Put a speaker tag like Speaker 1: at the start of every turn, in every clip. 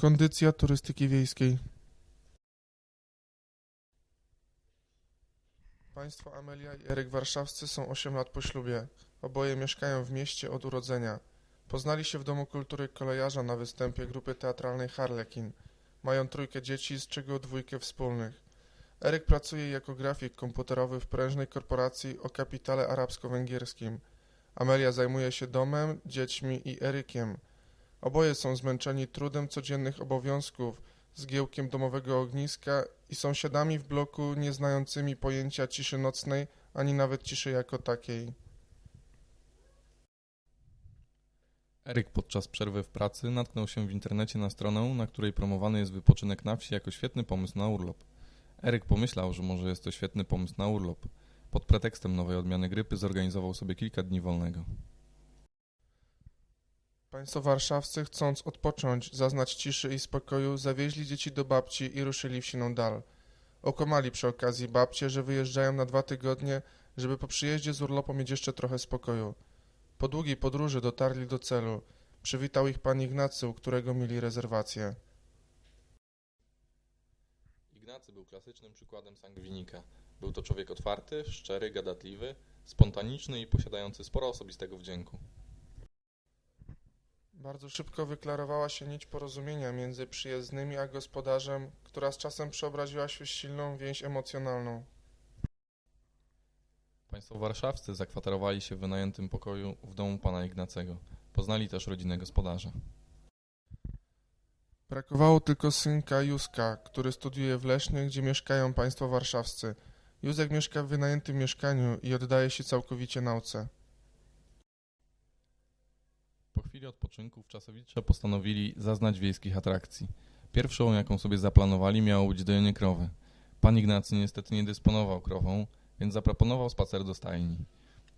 Speaker 1: Kondycja turystyki wiejskiej. Państwo Amelia i Eryk Warszawscy są 8 lat po ślubie. Oboje mieszkają w mieście od urodzenia. Poznali się w Domu Kultury Kolejarza na występie grupy teatralnej Harlekin. Mają trójkę dzieci, z czego dwójkę wspólnych. Eryk pracuje jako grafik komputerowy w prężnej korporacji o kapitale arabsko-węgierskim. Amelia zajmuje się domem, dziećmi i Erykiem. Oboje są zmęczeni trudem codziennych obowiązków, zgiełkiem domowego ogniska i sąsiadami w bloku nie znającymi pojęcia ciszy nocnej, ani nawet ciszy jako takiej.
Speaker 2: Eryk podczas przerwy w pracy natknął się w internecie na stronę, na której promowany jest wypoczynek na wsi jako świetny pomysł na urlop. Eryk pomyślał, że może jest to świetny pomysł na urlop. Pod pretekstem nowej odmiany grypy zorganizował sobie kilka dni wolnego.
Speaker 1: Państwo warszawscy, chcąc odpocząć, zaznać ciszy i spokoju, zawieźli dzieci do babci i ruszyli w siną dal. Okłamali przy okazji babcie, że wyjeżdżają na dwa tygodnie, żeby po przyjeździe z urlopu mieć jeszcze trochę spokoju. Po długiej podróży dotarli do celu. Przywitał ich pan Ignacy, u którego mieli rezerwację.
Speaker 2: Ignacy był klasycznym przykładem sangwinika. Był to człowiek otwarty, szczery, gadatliwy, spontaniczny i posiadający sporo osobistego wdzięku.
Speaker 1: Bardzo szybko wyklarowała się nić porozumienia między przyjezdnymi a gospodarzem, która z czasem przeobraziła się w silną więź emocjonalną.
Speaker 2: Państwo warszawscy zakwaterowali się w wynajętym pokoju w domu pana Ignacego. Poznali też rodzinę gospodarza.
Speaker 1: Brakowało tylko synka Józka, który studiuje w Lesznie, gdzie mieszkają państwo warszawscy. Józek mieszka w wynajętym mieszkaniu i oddaje się całkowicie nauce.
Speaker 2: Po chwili odpoczynku wczasowicze postanowili zaznać wiejskich atrakcji. Pierwszą, jaką sobie zaplanowali, miało być dojenie krowy. Pan Ignacy niestety nie dysponował krową, więc zaproponował spacer do stajni.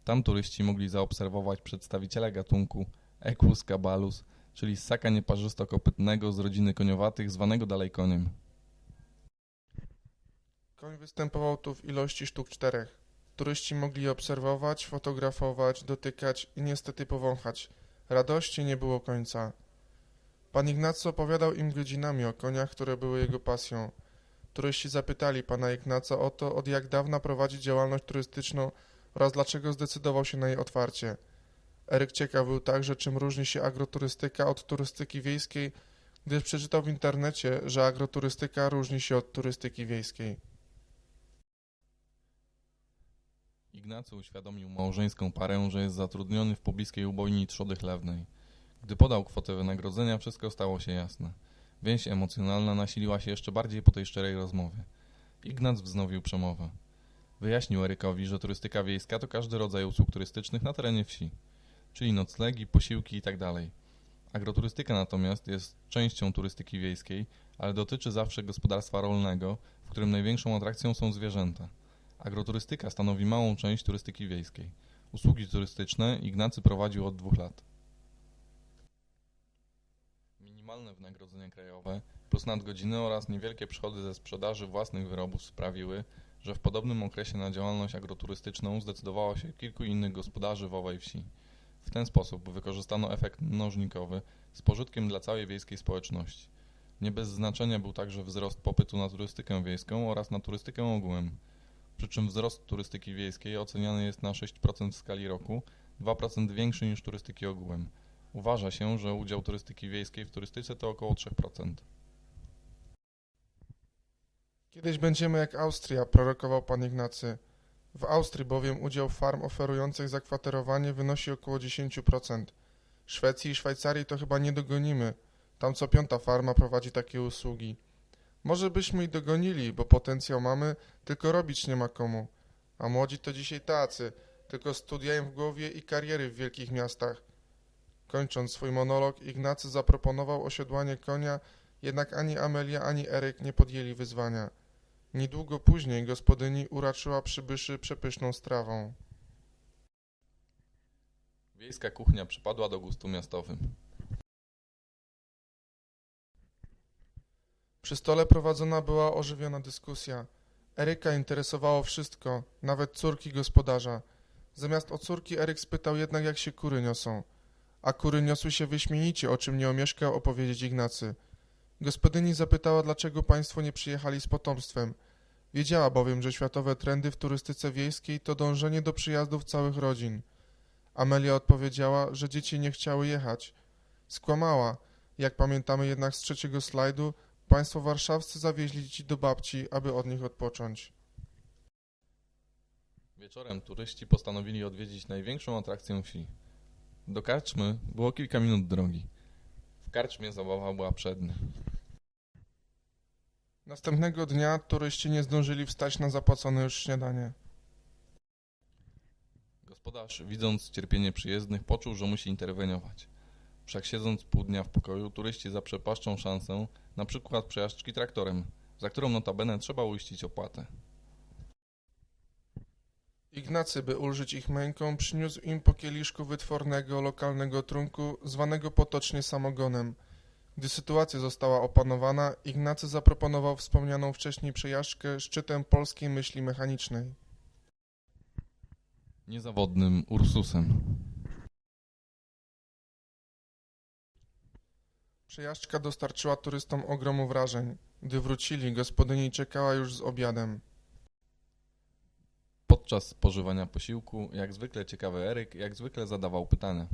Speaker 2: Tam turyści mogli zaobserwować przedstawiciela gatunku Equus cabalus, czyli ssaka nieparzysto-kopytnego z rodziny koniowatych, zwanego dalej koniem.
Speaker 1: Koń występował tu w ilości sztuk czterech. Turyści mogli obserwować, fotografować, dotykać i niestety powąchać. Radości nie było końca. Pan Ignacy opowiadał im godzinami o koniach, które były jego pasją. Turyści zapytali pana Ignaca o to, od jak dawna prowadzi działalność turystyczną oraz dlaczego zdecydował się na jej otwarcie. Eryk ciekaw był także, czym różni się agroturystyka od turystyki wiejskiej, gdyż przeczytał w internecie, że agroturystyka różni się od turystyki wiejskiej.
Speaker 2: Ignacy uświadomił małżeńską parę, że jest zatrudniony w pobliskiej ubojni Trzody Chlewnej. Gdy podał kwotę wynagrodzenia, wszystko stało się jasne. Więź emocjonalna nasiliła się jeszcze bardziej po tej szczerej rozmowie. Ignac wznowił przemowę. Wyjaśnił Erykowi, że turystyka wiejska to każdy rodzaj usług turystycznych na terenie wsi, czyli noclegi, posiłki itd. Agroturystyka natomiast jest częścią turystyki wiejskiej, ale dotyczy zawsze gospodarstwa rolnego, w którym największą atrakcją są zwierzęta. Agroturystyka stanowi małą część turystyki wiejskiej. Usługi turystyczne Ignacy prowadził od dwóch lat. Minimalne wynagrodzenie krajowe plus nadgodziny oraz niewielkie przychody ze sprzedaży własnych wyrobów sprawiły, że w podobnym okresie na działalność agroturystyczną zdecydowało się kilku innych gospodarzy w owej wsi. W ten sposób wykorzystano efekt mnożnikowy z pożytkiem dla całej wiejskiej społeczności. Nie bez znaczenia był także wzrost popytu na turystykę wiejską oraz na turystykę ogółem przy czym wzrost turystyki wiejskiej oceniany jest na 6% w skali roku, 2% większy niż turystyki ogółem. Uważa się, że udział turystyki wiejskiej w turystyce to około 3%.
Speaker 1: Kiedyś będziemy jak Austria, prorokował pan Ignacy. W Austrii bowiem udział farm oferujących zakwaterowanie wynosi około 10%. Szwecji i Szwajcarii to chyba nie dogonimy. Tam co piąta farma prowadzi takie usługi. Może byśmy i dogonili, bo potencjał mamy, tylko robić nie ma komu. A młodzi to dzisiaj tacy, tylko studiają w głowie i kariery w wielkich miastach. Kończąc swój monolog, Ignacy zaproponował osiodłanie konia, jednak ani Amelia, ani Eryk nie podjęli wyzwania. Niedługo później gospodyni uraczyła przybyszy przepyszną strawą.
Speaker 2: Wiejska kuchnia przypadła do gustu miastowym.
Speaker 1: Przy stole prowadzona była ożywiona dyskusja. Eryka interesowało wszystko, nawet córki gospodarza. Zamiast o córki Eryk spytał jednak, jak się kury niosą. A kury niosły się wyśmienicie, o czym nie omieszkał opowiedzieć Ignacy. Gospodyni zapytała, dlaczego państwo nie przyjechali z potomstwem. Wiedziała bowiem, że światowe trendy w turystyce wiejskiej to dążenie do przyjazdów całych rodzin. Amelia odpowiedziała, że dzieci nie chciały jechać. Skłamała. Jak pamiętamy jednak z trzeciego slajdu, państwo warszawscy zawieźli dzieci do babci, aby od nich odpocząć.
Speaker 2: Wieczorem turyści postanowili odwiedzić największą atrakcję wsi. Do karczmy było kilka minut drogi. W karczmie zabawa była przednia.
Speaker 1: Następnego dnia turyści nie zdążyli wstać na zapłacone już śniadanie.
Speaker 2: Gospodarz, widząc cierpienie przyjezdnych, poczuł, że musi interweniować. Wszak siedząc pół dnia w pokoju, turyści zaprzepaszczą szansę na przykład przejażdżki traktorem, za którą notabene trzeba uiścić opłatę.
Speaker 1: Ignacy, by ulżyć ich męką, przyniósł im po kieliszku wytwornego lokalnego trunku, zwanego potocznie samogonem. Gdy sytuacja została opanowana, Ignacy zaproponował wspomnianą wcześniej przejażdżkę szczytem polskiej myśli mechanicznej.
Speaker 2: Niezawodnym Ursusem.
Speaker 1: Przejażdżka dostarczyła turystom ogromu wrażeń. Gdy wrócili, gospodyni czekała już z obiadem.
Speaker 2: Podczas spożywania posiłku, jak zwykle ciekawy Eryk, jak zwykle zadawał pytania.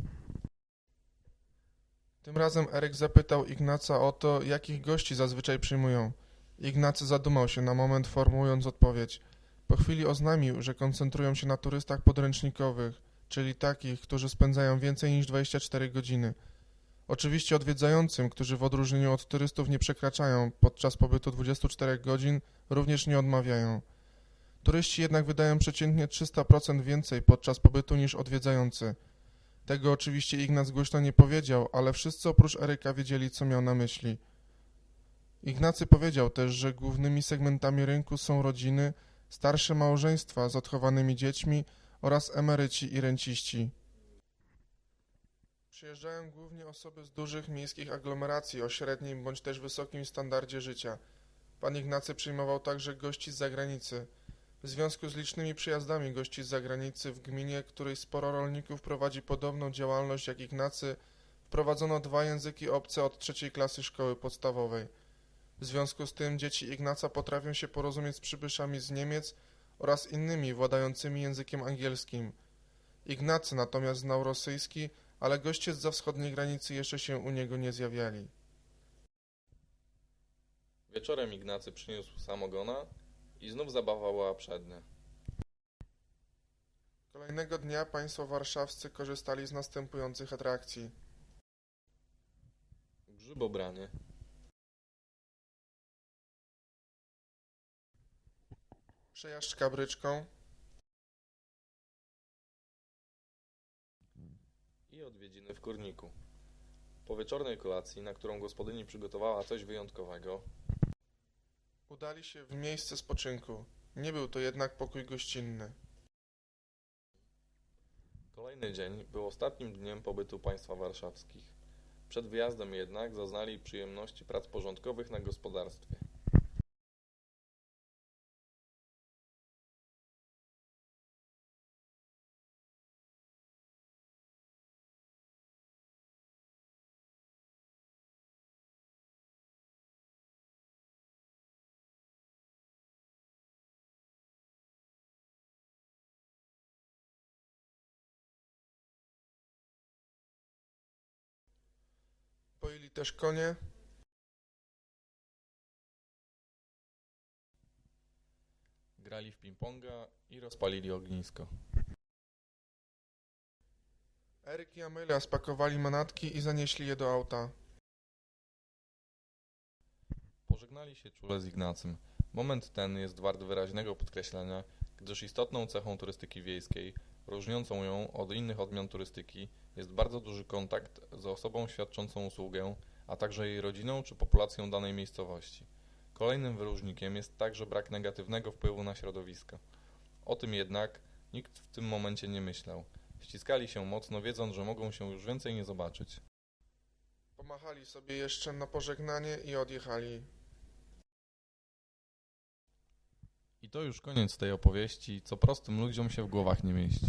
Speaker 1: Tym razem Eryk zapytał Ignaca o to, jakich gości zazwyczaj przyjmują. Ignacy zadumał się na moment, formułując odpowiedź. Po chwili oznajmił, że koncentrują się na turystach podręcznikowych, czyli takich, którzy spędzają więcej niż 24 godziny. Oczywiście odwiedzającym, którzy w odróżnieniu od turystów nie przekraczają podczas pobytu 24 godzin, również nie odmawiają. Turyści jednak wydają przeciętnie 300% więcej podczas pobytu niż odwiedzający. Tego oczywiście Ignac głośno nie powiedział, ale wszyscy oprócz Eryka wiedzieli, co miał na myśli. Ignacy powiedział też, że głównymi segmentami rynku są rodziny, starsze małżeństwa z odchowanymi dziećmi oraz emeryci i renciści. Przyjeżdżają głównie osoby z dużych miejskich aglomeracji o średnim bądź też wysokim standardzie życia. Pan Ignacy przyjmował także gości z zagranicy. W związku z licznymi przyjazdami gości z zagranicy w gminie, której sporo rolników prowadzi podobną działalność jak Ignacy, wprowadzono dwa języki obce od trzeciej klasy szkoły podstawowej. W związku z tym dzieci Ignaca potrafią się porozumieć z przybyszami z Niemiec oraz innymi władającymi językiem angielskim. Ignacy natomiast znał rosyjski, ale goście z za wschodniej granicy jeszcze się u niego nie zjawiali.
Speaker 2: Wieczorem Ignacy przyniósł samogona i znów zabawa była przednia.
Speaker 1: Kolejnego dnia państwo warszawscy korzystali z następujących atrakcji.
Speaker 2: Grzybobranie,
Speaker 1: Przejażdżka bryczką,
Speaker 2: odwiedziny w kurniku. Po wieczornej kolacji, na którą gospodyni przygotowała coś wyjątkowego,
Speaker 1: udali się w miejsce spoczynku. Nie był to jednak pokój gościnny.
Speaker 2: kolejny dzień był ostatnim dniem pobytu państwa warszawskich. Przed wyjazdem jednak zaznali przyjemności prac porządkowych na gospodarstwie.
Speaker 1: Poili też konie,
Speaker 2: Grali w ping-ponga i rozpalili ognisko.
Speaker 1: Eryk i Amelia spakowali manatki i zanieśli je do auta.
Speaker 2: Pożegnali się czule z Ignacym. Moment ten jest wart wyraźnego podkreślenia, gdyż istotną cechą turystyki wiejskiej, różniącą ją od innych odmian turystyki, jest bardzo duży kontakt z osobą świadczącą usługę, a także jej rodziną czy populacją danej miejscowości. Kolejnym wyróżnikiem jest także brak negatywnego wpływu na środowisko. O tym jednak nikt w tym momencie nie myślał. Ściskali się mocno, wiedząc, że mogą się już więcej nie zobaczyć.
Speaker 1: Pomachali sobie jeszcze na pożegnanie i odjechali.
Speaker 2: I to już koniec tej opowieści, co prostym ludziom się w głowach nie mieści.